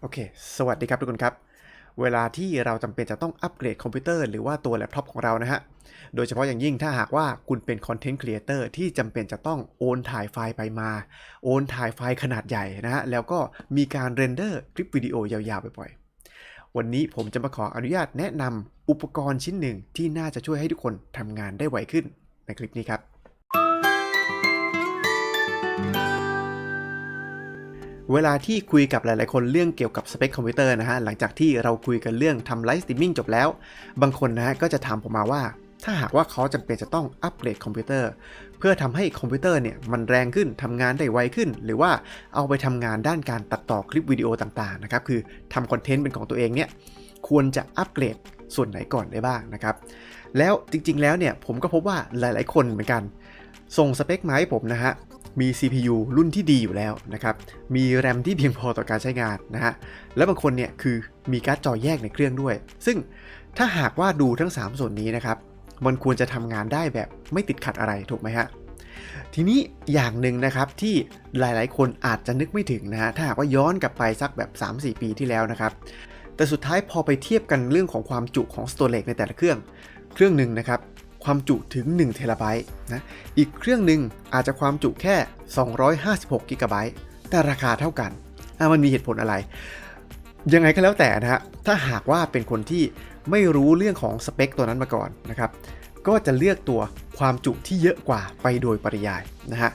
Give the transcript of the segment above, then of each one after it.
โอเค สวัสดีครับทุกคนครับ เวลาที่เราจำเป็นจะต้องอัปเกรดคอมพิวเตอร์หรือว่าตัวแล็ปท็อปของเรานะฮะ โดยเฉพาะอย่างยิ่งถ้าหากว่าคุณเป็นคอนเทนต์ครีเอเตอร์ที่จำเป็นจะต้องโอนถ่ายไฟล์ไปมา โอนถ่ายไฟล์ขนาดใหญ่นะฮะ แล้วก็มีการเรนเดอร์คลิปวิดีโอยาวๆบ่อยๆ วันนี้ผมจะมาขออนุญาตแนะนำอุปกรณ์ชิ้นหนึ่งที่น่าจะช่วยให้ทุกคนทำงานได้ไวขึ้นในคลิปนี้ครับ เวลาที่คุยกับหลายๆ คนเรื่องเกี่ยวกับสเปคคอมพิวเตอร์นะฮะ หลังจากที่เราคุยกันเรื่องทำไลฟ์สตรีมมิ่งจบแล้ว บางคนนะฮะก็จะถามผมมาว่า ถ้าหากว่าเขาจำเป็นจะต้องอัปเกรดคอมพิวเตอร์ เพื่อทำให้คอมพิวเตอร์เนี่ยมันแรงขึ้นทำงานได้ไวขึ้น หรือว่าเอาไปทำงานด้านการตัดต่อคลิปวิดีโอต่างๆนะครับคือทำคอนเทนต์เป็นของตัวเองเนี่ยควรจะอัปเกรดส่วนไหนก่อนได้บ้างนะครับแล้วจริงๆแล้วเนี่ยผมก็พบว่าหลาย ๆ คนเหมือนกันส่งสเปคมาให้ผมนะฮะ มี CPU รุ่นที่ดีอยู่แล้วนะครับ มีแรมที่เพียงพอต่อการใช้งานนะฮะ แล้วบางคนเนี่ยคือมีการ์ดจอแยกในเครื่องด้วย ซึ่งถ้าหากว่าดูทั้ง 3 ส่วนนี้นะครับ มันควรจะทำงานได้แบบไม่ติดขัดอะไรถูกไหมฮะ ทีนี้อย่างหนึ่งนะครับที่หลายๆ คนอาจจะนึกไม่ถึงนะฮะ ถ้าหากว่าย้อนกลับไปสักแบบ 3-4 ปีที่แล้วนะครับ แต่สุดท้ายพอไปเทียบกันเรื่องของความจุของ storage ในแต่ละเครื่อง เครื่องหนึ่งนะครับ ความจุถึง1เทราไบต์นะ อีกเครื่องหนึ่งอาจจะความจุแค่ 256กิกะไบต์แต่ราคาเท่ากันอะมันมีเหตุผลอะไร ยังไงก็แล้วแต่นะฮะ ถ้าหากว่าเป็นคนที่ไม่รู้เรื่องของสเปคตัวนั้นมาก่อนนะครับ ก็จะเลือกตัวความจุที่เยอะกว่าไปโดยปริยายนะฮะ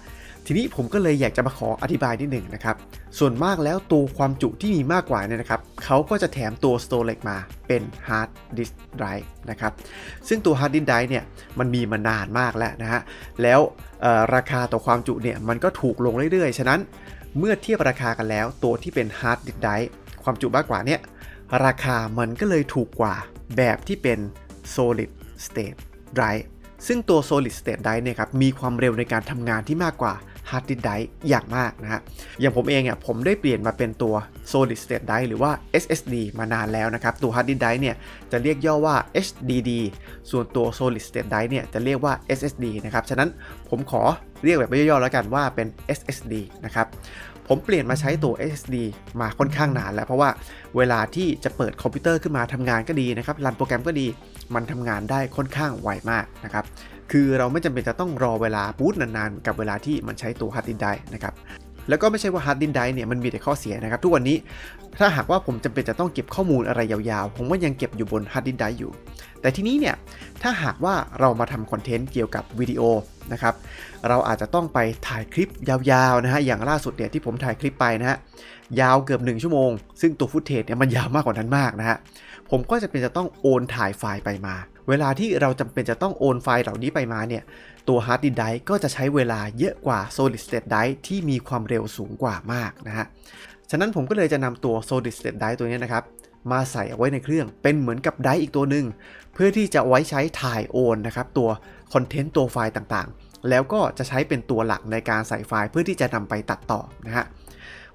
ทีนี้ผมก็เลยอยากจะมาขออธิบายนิดหนึ่งนะครับ ส่วนมากแล้วตัวความจุที่มีมากกว่าเนี่ยนะครับเขาก็จะแถมตัว storage มาเป็น hard disk drive นะครับ ซึ่งตัว hard disk drive เนี่ยมันมีมานานมากแล้วนะฮะ แล้วราคาต่อความจุเนี่ยมันก็ถูกลงเรื่อยๆ ฉะนั้นเมื่อเทียบราคากันแล้ว ตัวที่เป็น hard disk drive ความจุมากกว่าเนี่ยราคามันก็เลยถูกกว่าแบบที่เป็น solid state drive ซึ่งตัว solid state drive เนี่ยครับมีความเร็วในการทำงานที่มากกว่า hard disk drive อย่างมากนะฮะอย่างผมเองอะผมได้เปลี่ยนมาเป็นตัว solid state drive หรือว่า SSD มานานแล้วนะครับ ตัว hard disk drive เนี่ยจะเรียกย่อว่า HDD ส่วนตัว solid state drive เนี่ยจะเรียกว่า SSD นะครับฉะนั้นผมขอเรียกแบบย่อๆแล้วกันว่าเป็น SSD นะครับผมเปลี่ยนมาใช้ตัว SSD มาค่อนข้างนานแล้ว เพราะว่าเวลาที่จะเปิดคอมพิวเตอร์ขึ้นมาทำงานก็ดีนะครับรันโปรแกรมก็ดี มันทำงานได้ค่อนข้างไวมากนะครับ คือเราไม่จำเป็นจะต้องรอเวลาบูตนานๆ กับเวลาที่มันใช้ตัวฮาร์ดดิสได้นะครับแล้วก็ไม่ใช่ว่าฮาร์ดดิสได้เนี่ยมันมีแต่ข้อเสียนะครับ ทุกวันนี้ถ้าหากว่าผมจำเป็นจะต้องเก็บข้อมูลอะไรยาวๆ ผมว่ายังเก็บอยู่บนฮาร์ดดิสได้อยู่ แต่ทีนี้เนี่ยถ้าหากว่าเรามาทำคอนเทนต์เกี่ยวกับวิดีโอนะครับเราอาจจะต้องไปถ่ายคลิปยาวๆนะฮะอย่างล่าสุดเนี่ยที่ผมถ่ายคลิปไปนะฮะยาวเกือบ 1 ชั่วโมง ซึ่งตัวฟุตเทจเนี่ยมันยาวมากกว่านั้นมากนะฮะผมก็จะเป็นจะต้องโอนถ่ายไฟล์ไปมา เวลาที่เราจำเป็นจะต้องโอนไฟล์เหล่านี้ไปมาเนี่ย ตัว Hard Disk Drive ก็จะใช้เวลาเยอะกว่า Solid State Drive ที่มีความเร็วสูงกว่ามากนะฮะ ฉะนั้นผมก็เลยจะนำตัว Solid State Drive ตัวนี้นะครับมาใส่เอาไว้ในเครื่องเป็นเหมือนกับไดร์อีกตัวหนึ่งเพื่อที่จะไว้ใช้ถ่ายโอนนะครับตัวคอนเทนต์ตัวไฟล์ต่างๆ แล้วก็จะใช้เป็นตัวหลักในการใส่ไฟล์เพื่อที่จะนำไปตัดต่อนะฮะ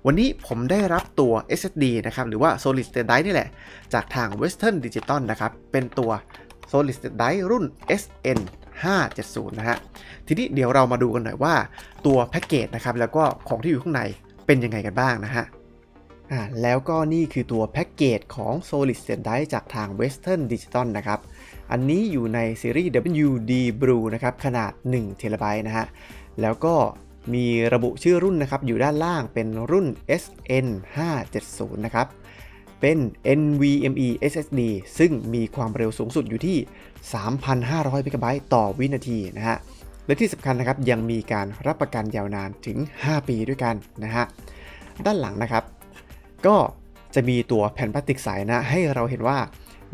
วันนี้ผมได้รับตัว SSD นะครับหรือว่า Solid State Drive นี่แหละ จากทาง Western Digital นะครับเป็นตัว Solid State Drive รุ่น SN 570 นะฮะ ทีนี้เดี๋ยวเรามาดูกันหน่อยว่าตัวแพ็กเกจนะครับ แล้วก็ของที่อยู่ข้างในเป็นยังไงกันบ้างนะฮะอ่าแล้วก็นี่คือตัวแพ็กเกจของ Solid State Drive จากทาง Western Digital นะครับ อันนี้อยู่ในซีรีส์ WD Blue นะครับ ขนาด1 t b นะฮะ แล้วก็มีระบุชื่อรุ่นนะครับ อยู่ด้านล่างเป็นรุ่น SN 570 นะครับ เป็น NVMe SSD ซึ่งมีความเร็วสูงสุดอยู่ที่ 3,500 MB ต่อวินาทีนะฮะ และที่สำคัญนะครับยังมีการรับประกันยาวนานถึง 5 ปีด้วยกันนะฮะ ด้านหลังนะครับ ก็จะมีตัวแผ่นพลาสติกใสนะ ให้เราเห็นว่า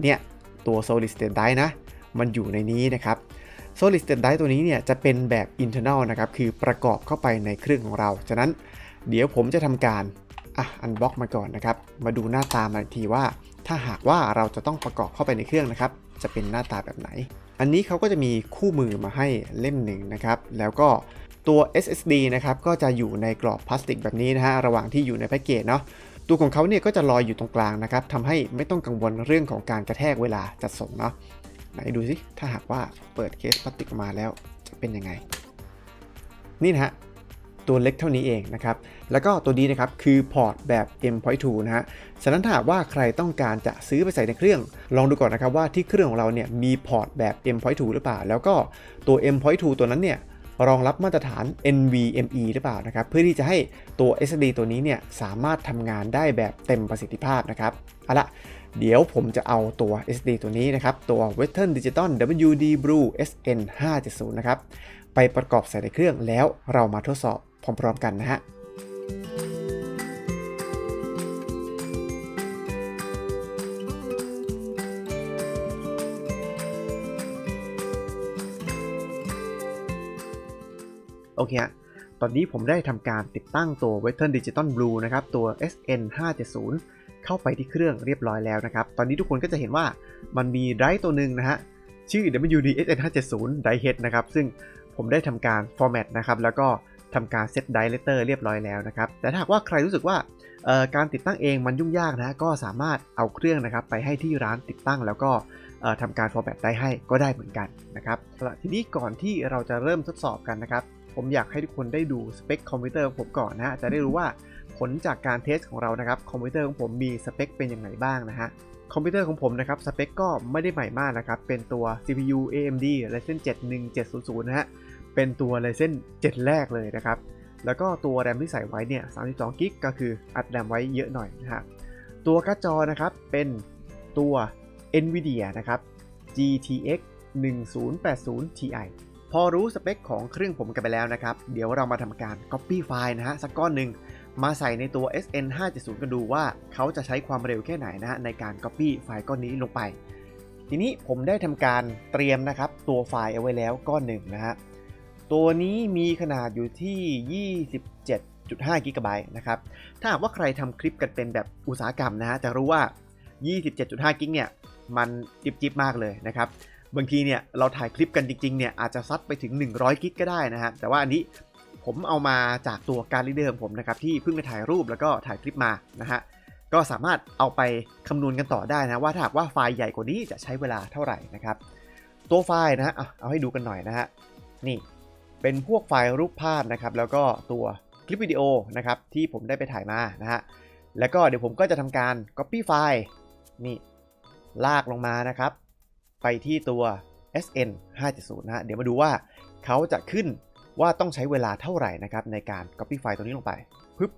เนี่ย ตัว solid state drive นะ มันอยู่ในนี้นะครับ solid state drive ตัวนี้เนี่ยจะเป็นแบบ internal นะครับ คือประกอบเข้าไปในเครื่องของเรา ฉะนั้นเดี๋ยวผมจะทำการ อะอันบล็อกมาก่อนนะครับ มาดูหน้าตามาอีกทีว่า ถ้าหากว่าเราจะต้องประกอบเข้าไปในเครื่องนะครับ จะเป็นหน้าตาแบบไหน อันนี้เขาก็จะมีคู่มือมาให้เล่มหนึ่งนะครับ แล้วก็ตัว SSD นะครับก็จะอยู่ในกรอบพลาสติกแบบนี้นะฮะระหว่างที่อยู่ในแพ็กเกจเนาะตัวของเขาเนี่ยก็จะลอยอยู่ตรงกลางนะครับทำให้ไม่ต้องกังวลเรื่องของการกระแทกเวลาจัดส่งเนาะไหนดูสิถ้าหากว่าเปิดเคสพลาสติกออกมาแล้วจะเป็นยังไง นี่นะฮะ ตัวเล็กเท่านี้เองนะครับ แล้วก็ตัวนี้นะครับคือพอร์ตแบบ M.2 นะฮะ ฉะนั้นถ้าหากว่าใครต้องการจะซื้อไปใส่ในเครื่อง ลองดูก่อนนะครับว่าที่เครื่องของเราเนี่ยมีพอร์ตแบบ M.2 หรือเปล่า แล้วก็ตัว M.2 ตัวนั้นเนี่ยรองรับมาตรฐาน NVMe หรือเปล่านะครับ เพื่อที่จะให้ตัว SSD ตัวนี้เนี่ยสามารถทำงานได้แบบเต็มประสิทธิภาพนะครับ เอาละเดี๋ยวผมจะเอาตัว SSD ตัวนี้นะครับ ตัว Western Digital WD Blue SN 570นะครับ ไปประกอบใส่ในเครื่องแล้วเรามาทดสอบ พร้อมๆกันนะฮะโอเคฮะ ตอนนี้ผมได้ทำการติดตั้งตัว Western Digital Blue นะครับ ตัว SN 570เข้าไปที่เครื่องเรียบร้อยแล้วนะครับ ตอนนี้ทุกคนก็จะเห็นว่ามันมีไดร์ตัวหนึ่งนะฮะ ชื่อ WD SN 570 Drive Head นะครับ ซึ่งผมได้ทำการ format นะครับ แล้วก็ ทำการเซตไดเลเตอร์เรียบร้อยแล้วนะครับ แต่ถ้าหากว่าใครรู้สึกว่าการติดตั้งเองมันยุ่งยากนะ ก็สามารถเอาเครื่องนะครับไปให้ที่ร้านติดตั้งแล้วก็ทำการ format ได้ให้ก็ได้เหมือนกันนะครับเอาละทีนี้ก่อนที่เราจะเริ่มทดสอบกันนะครับ ผมอยากให้ทุกคนได้ดูสเปคคอมพิวเตอร์ของผมก่อนนะฮะจะได้รู้ว่าผลจากการเทสของเรานะครับคอมพิวเตอร์ของผมมีสเปคเป็นอย่างไรบ้างนะฮะคอมพิวเตอร์ของผมนะครับสเปคก็ไม่ได้ใหม่มากนะครับ เป็นตัว CPU AMD Ryzen 7 1700นะฮะ เป็นตัว Ryzen 7 แรกเลยนะครับ แล้วก็ตัวแรมที่ใส่ไว้เนี่ย32กิกก็คืออัดแรมไว้เยอะหน่อยนะฮะ ตัวการ์ดจอนะครับเป็นตัว NVIDIA นะครับ GTX 1080 Ti พอรู้สเปคของเครื่องผมกันไปแล้วนะครับ เดี๋ยวเรามาทำการ Copy ไฟล์นะฮะสักก้อนหนึ่งมาใส่ในตัว SN 570กันดูว่าเขาจะใช้ความเร็วแค่ไหนนะฮะในการ Copy ไฟล์ก้อนนี้ลงไป ทีนี้ผมได้ทำการเตรียมนะครับตัวไฟล์เอาไว้แล้วก้อนหนึ่งนะฮะ ตัวนี้มีขนาดอยู่ที่ 27.5 กิกะไบต์นะครับ ถ้าหากว่าใครทำคลิปกันเป็นแบบอุตสาหกรรมนะฮะ จะรู้ว่า 27.5 กิกเนี่ย มันจิบจิบมากเลยนะครับ บางทีเนี่ย เราถ่ายคลิปกันจริงๆ เนี่ย อาจจะซัดไปถึง 100 กิกก็ได้นะฮะ แต่ว่าอันนี้ผมเอามาจากตัวการลีเดอร์ของผมนะครับ ที่เพิ่งไปถ่ายรูปแล้วก็ถ่ายคลิปมานะฮะก็สามารถเอาไปคำนวณกันต่อได้นะว่าถ้าหากว่าไฟล์ใหญ่กว่านี้จะใช้เวลาเท่าไหร่นะครับ ตัวไฟล์นะฮะเอาให้ดูกันหน่อยนะฮะนี่ เป็นพวกไฟล์รูปภาพนะครับแล้วก็ตัวคลิปวิดีโอนะครับที่ผมได้ไปถ่ายมานะฮะแล้วก็เดี๋ยวผมก็จะทำการ Copy ไฟล์นี่ลากลงมานะครับ ไปที่ตัว SN 570นะฮะเดี๋ยวมาดูว่าเขาจะขึ้นว่าต้องใช้เวลาเท่าไหร่นะครับในการ Copy ไฟล์ตัวนี้ลงไปปึ๊บ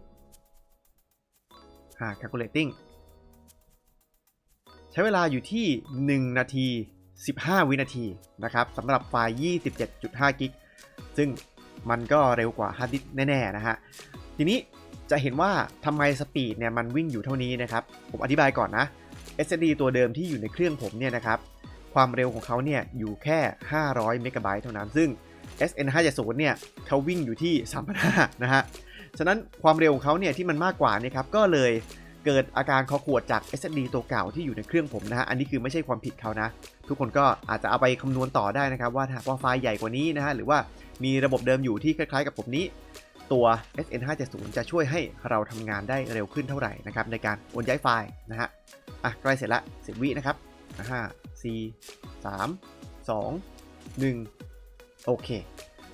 หา calculating ใช้เวลาอยู่ที่ 1 นาที 15 วินาทีนะครับสำหรับไฟล์ 27.5 กิก ซึ่งมันก็เร็วกว่าฮาร์ดดิสก์แน่ๆนะฮะ ทีนี้จะเห็นว่าทำไมสปีดเนี่ยมันวิ่งอยู่เท่านี้นะครับ ผมอธิบายก่อนนะ SSD ตัวเดิมที่อยู่ในเครื่องผมเนี่ยนะครับความเร็วของเขาเนี่ยอยู่แค่ 500 เมกะไบต์เท่านั้น ซึ่ง SN 570เนี่ยเขาวิ่งอยู่ที่3,500นะฮะ ฉะนั้นความเร็วของเขาเนี่ยที่มันมากกว่านี่ครับก็เลย เกิดอาการคอขวดจาก SSD ตัวเก่าที่อยู่ในเครื่องผมนะฮะ อันนี้คือไม่ใช่ความผิดเขานะ ทุกคนก็อาจจะเอาไปคำนวณต่อได้นะครับ ว่าถ้าว่าไฟล์ใหญ่กว่านี้นะฮะ หรือว่ามีระบบเดิมอยู่ที่คล้ายๆ กับผมนี้ ตัว SN 570จะช่วยให้เราทำงานได้เร็วขึ้นเท่าไหร่นะครับในการโอนย้ายไฟล์นะฮะ อะใกล้เสร็จละ10 วินะครับห้าสี่สามสองหนึ่งโอเค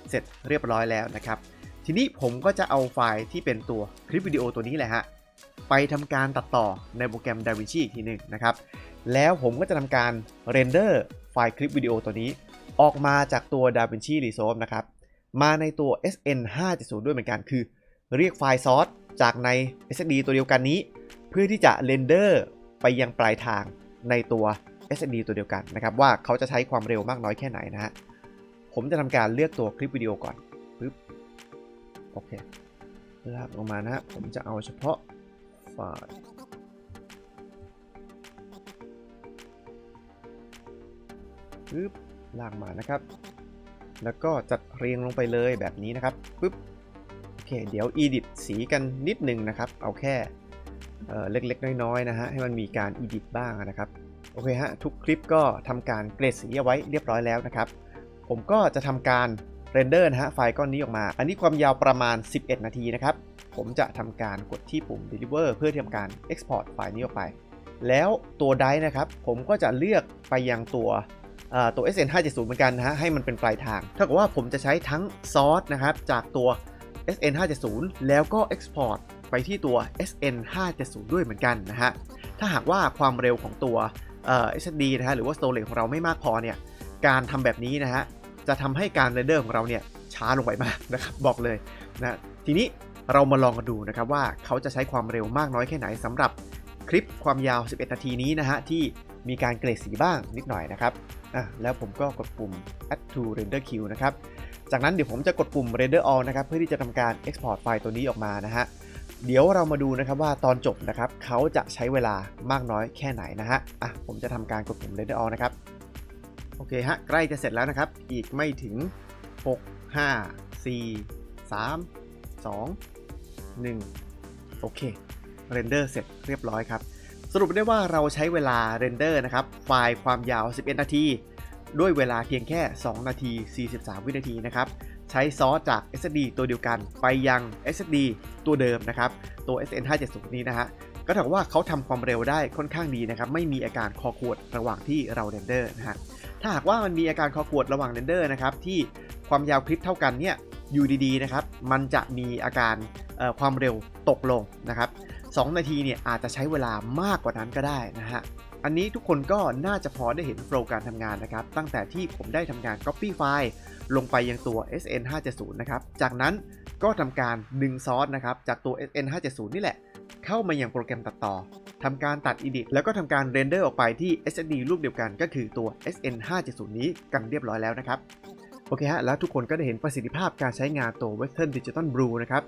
เสร็จเรียบร้อยแล้วนะครับ ทีนี้ผมก็จะเอาไฟล์ที่เป็นตัวคลิปวิดีโอตัวนี้แหละฮะ ไปทำการตัดต่อในโปรแกรม DaVinci อีกทีหนึ่งนะครับ แล้วผมก็จะทำการเรนเดอร์ไฟล์คลิปวิดีโอตัวนี้ ออกมาจากตัว DaVinci Resolve นะครับ มาในตัว SN 570ด้วยเหมือนกัน คือ เรียกไฟล์ซอสจากใน SSD ตัวเดียวกันนี้ เพื่อที่จะเรนเดอร์ไปยังปลายทางในตัว SSD ตัวเดียวกันนะครับ ว่าเขาจะใช้ความเร็วมากน้อยแค่ไหนนะฮะ ผมจะทำการเลือกตัวคลิปวิดีโอก่อนปึ๊บโอเคลากลงมานะฮะผมจะเอาเฉพาะ ไฟล์ปึ๊บ ลากมานะครับ แล้วก็จัดเรียงลงไปเลยแบบนี้นะครับ ปึ๊บ โอเค เดี๋ยว edit สีกันนิดนึงนะครับ เอาแค่เอ่อเล็กๆ น้อยๆ นะฮะ ให้มันมีการ edit บ้างนะครับ โอเคฮะ ทุกคลิปก็ทำการเกรดสีเอาไว้เรียบร้อยแล้วนะครับ ผมก็จะทำการ เรนเดอร์นะฮะไฟล์ก้อนนี้ออกมา อันนี้ความยาวประมาณ 11 นาทีนะครับ ผมจะทำการกดที่ปุ่ม deliver เพื่อทำการ export ไฟล์นี้ออกไป แล้วตัวไดร์นะครับ ผมก็จะเลือกไปยังตัวตัว SN 570เหมือนกันนะฮะ ให้มันเป็นปลายทางเท่ากับว่าผมจะใช้ทั้งซอสนะครับ จากตัว SN 570แล้วก็ Export ไปที่ตัว SN 570ด้วยเหมือนกันนะฮะ ถ้าหากว่าความเร็วของตัว SSD นะฮะ หรือว่า storage ของเราไม่มากพอเนี่ย การทำแบบนี้นะฮะ จะทำให้การเรนเดอร์ของเราเนี่ยช้าลงไปมากนะครับบอกเลยนะทีนี้เรามาลองกันดูนะครับว่าเขาจะใช้ความเร็วมากน้อยแค่ไหนสำหรับคลิปความยาว 11 นาทีนี้นะฮะที่มีการเกรดสีบ้างนิดหน่อยนะครับอะแล้วผมก็กดปุ่ม add to render queue นะครับจากนั้นเดี๋ยวผมจะกดปุ่ม render all นะครับเพื่อที่จะทำการ export ไฟล์ตัวนี้ออกมานะฮะเดี๋ยวเรามาดูนะครับว่าตอนจบนะครับเขาจะใช้เวลามากน้อยแค่ไหนนะฮะอะผมจะทำการกดปุ่ม render all นะครับ อเคฮะ ใกล้จะเสร็จแล้วนะครับ อีกไม่ถึง 6 5 4 3 2 1 โอเค เรนเดอร์เสร็จเรียบร้อยครับ สรุปได้ว่าเราใช้เวลาเรนเดอร์นะครับ ไฟล์ความยาว 11 นาที ด้วยเวลาเพียงแค่ 2 นาที 43 วินาทีนะครับ ใช้ซอสจาก SSD ตัวเดียวกัน ไปยัง SSD ตัวเดิมนะครับ ตัว SN 570นี้นะฮะก็ถือว่าเขาทำความเร็วได้ค่อนข้างดีนะครับ ไม่มีอาการคอขวดระหว่างที่เราเรนเดอร์นะฮะ ถ้าหากว่ามันมีอาการคอขวดระหว่างเรนเดอร์นะครับที่ความยาวคลิปเท่ากันเนี่ยอยู่ดีๆนะครับมันจะมีอาการความเร็วตกลงนะครับ2นาทีเนี่ยอาจจะใช้เวลามากกว่านั้นก็ได้นะฮะอันนี้ทุกคนก็น่าจะพอได้เห็นโฟล์การทำงานนะครับ ตั้งแต่ที่ผมได้ทำการ Copy ไฟล์ลงไปยังตัว SN 570นะครับ จากนั้นก็ทำการดึงซอสนะครับจากตัว SN 570นี่แหละ เข้ามายังโปรแกรมตัดต่อ ทำการตัด Edit แล้วก็ทำการเรนเดอร์ออกไปที่ SSD รูปเดียวกันก็คือตัว SN 570 นี้กันเรียบร้อยแล้วนะครับโอเคฮะ แล้วทุกคนก็ได้เห็นประสิทธิภาพการใช้งานตัว Western Digital Blue นะครับ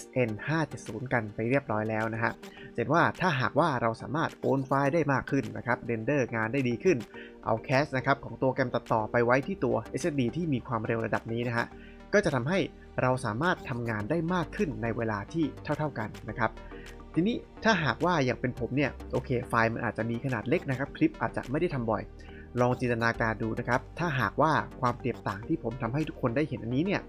SN 570 กันไปเรียบร้อยแล้วนะฮะเห็นว่าถ้าหากว่าเราสามารถโอนไฟล์ได้มากขึ้นนะครับเรนเดอร์งานได้ดีขึ้น เอาแคสนะครับของตัวแกรมตัดต่อไปไว้ที่ตัว SSD ที่มีความเร็วระดับนี้นะฮะก็จะทำให้เราสามารถทำงานได้มากขึ้นในเวลาที่เท่า ๆกันนะครับ ทีนี้ถ้าหากว่าอย่างเป็นผมเนี่ยโอเคไฟล์มันอาจจะมีขนาดเล็กนะครับคลิปอาจจะไม่ได้ทำบ่อย ลองจินตนาการดูนะครับ ถ้าหากว่าความเปรียบต่างที่ผมทำให้ทุกคนได้เห็นอันนี้เนี่ย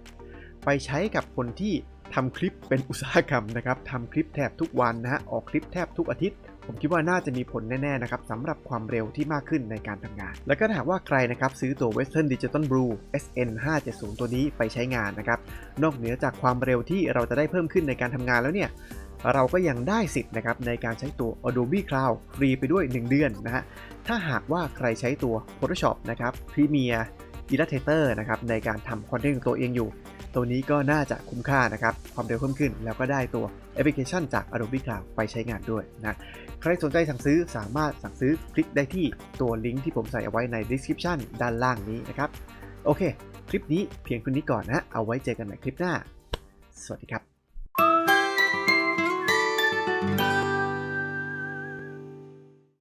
ไปใช้กับคนที่ทำคลิปเป็นอุตสาหกรรมนะครับทำคลิปแทบทุกวันนะฮะออกคลิปแทบทุกอาทิตย์ ผมคิดว่าน่าจะมีผลแน่ๆนะครับสำหรับความเร็วที่มากขึ้นในการทำงาน แล้วก็ถ้าหากว่าใครนะครับซื้อตัว Western Digital Blue SN 570ตัวนี้ไปใช้งานนะครับ นอกเหนือจากความเร็วที่เราจะได้เพิ่มขึ้นในการทำงานแล้วเนี่ย เราก็ยังได้สิทธิ์นะครับในการใช้ตัว Adobe Cloud ฟรีไปด้วย 1 เดือนนะฮะ ถ้าหากว่าใครใช้ตัว Photoshop นะครับ Premiere Illustrator นะครับในการทำคอนเทนต์ของตัวเองอยู่ ตัวนี้ก็น่าจะคุ้มค่านะครับ ความเร็วเพิ่มขึ้น แล้วก็ได้ตัวแอปพลิเคชันจาก Adobe Cloud ไปใช้งานด้วยนะ ใครสนใจสั่งซื้อสามารถสั่งซื้อคลิกได้ที่ตัวลิงก์ที่ผมใส่เอาไว้ใน description ด้านล่างนี้นะครับ โอเค คลิปนี้เพียงเท่านี้ก่อนนะ เอาไว้เจอกันใหม่คลิปหน้า สวัสดีครับ